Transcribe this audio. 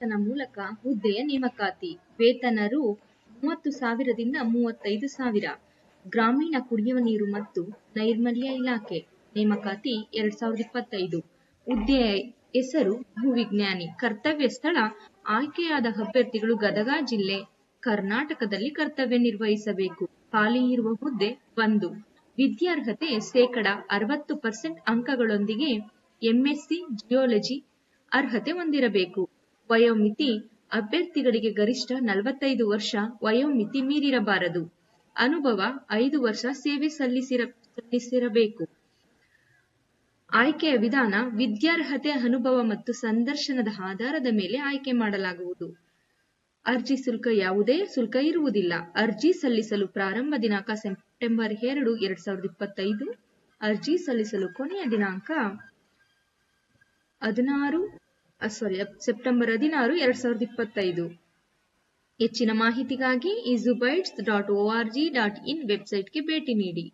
ವೇತನ ಮೂಲಕ ಹುದ್ದೆಯ ನೇಮಕಾತಿ ವೇತನ ರು ಮೂವತ್ತು ಸಾವಿರದಿಂದ ಮೂವತ್ತೈದು ಸಾವಿರ. ಗ್ರಾಮೀಣ ಕುಡಿಯುವ ನೀರು ಮತ್ತು ನೈರ್ಮಲ್ಯ ಇಲಾಖೆ, ನೇಮಕಾತಿ ಎರಡ್ ಸಾವಿರದ ಇಪ್ಪತ್ತೈದು. ಹುದ್ದೆಯ ಹೆಸರು ಭೂವಿಜ್ಞಾನಿ, ಕರ್ತವ್ಯ ಸ್ಥಳ, ಆಯ್ಕೆಯಾದ ಅಭ್ಯರ್ಥಿಗಳು ಗದಗ ಜಿಲ್ಲೆ, ಕರ್ನಾಟಕದಲ್ಲಿ ಕರ್ತವ್ಯ ನಿರ್ವಹಿಸಬೇಕು. ಖಾಲಿ ಇರುವ ಹುದ್ದೆ ಒಂದು. ವಿದ್ಯಾರ್ಹತೆ ಶೇಕಡ ಅರವತ್ತು ಪರ್ಸೆಂಟ್ ಅಂಕಗಳೊಂದಿಗೆ ಎಂಎಸ್ಸಿ ಜಿಯೋಲಜಿ ಅರ್ಹತೆ ಹೊಂದಿರಬೇಕು. ವಯೋಮಿತಿ ಅಭ್ಯರ್ಥಿಗಳಿಗೆ ಗರಿಷ್ಠ ನಲವತ್ತೈದು ವರ್ಷ ವಯೋಮಿತಿ ಮೀರಿರಬಾರದು. ಅನುಭವ ಐದು ವರ್ಷ ಸೇವೆ ಸಲ್ಲಿಸಿರ, ಸಲ್ಲಿಸಿರಬೇಕು. ಆಯ್ಕೆಯ ವಿಧಾನ ವಿದ್ಯಾರ್ಹತೆ ಅನುಭವ ಮತ್ತು ಸಂದರ್ಶನದ ಆಧಾರದ ಮೇಲೆ ಆಯ್ಕೆ ಮಾಡಲಾಗುವುದು. ಅರ್ಜಿ ಶುಲ್ಕ ಯಾವುದೇ ಶುಲ್ಕ ಇರುವುದಿಲ್ಲ. ಅರ್ಜಿ ಸಲ್ಲಿಸಲು ಪ್ರಾರಂಭ ದಿನಾಂಕ ಸೆಪ್ಟೆಂಬರ್ ಎರಡು, ಎರಡ್ ಸಾವಿರದ ಇಪ್ಪತ್ತೈದು. ಅರ್ಜಿ ಸಲ್ಲಿಸಲು ಕೊನೆಯ ದಿನಾಂಕ ಹದಿನಾರು ಸಾರಿ ಸೆಪ್ಟೆಂಬರ್ ಹದಿನಾರು, ಎರಡ್ ಸಾವಿರದ ಇಪ್ಪತ್ತೈದು. ಹೆಚ್ಚಿನ ಮಾಹಿತಿಗಾಗಿ ಇಜುಬೈಟ್ಸ್ dot O R G dot in ವೆಬ್ಸೈಟ್ಗೆ ಭೇಟಿ ನೀಡಿ.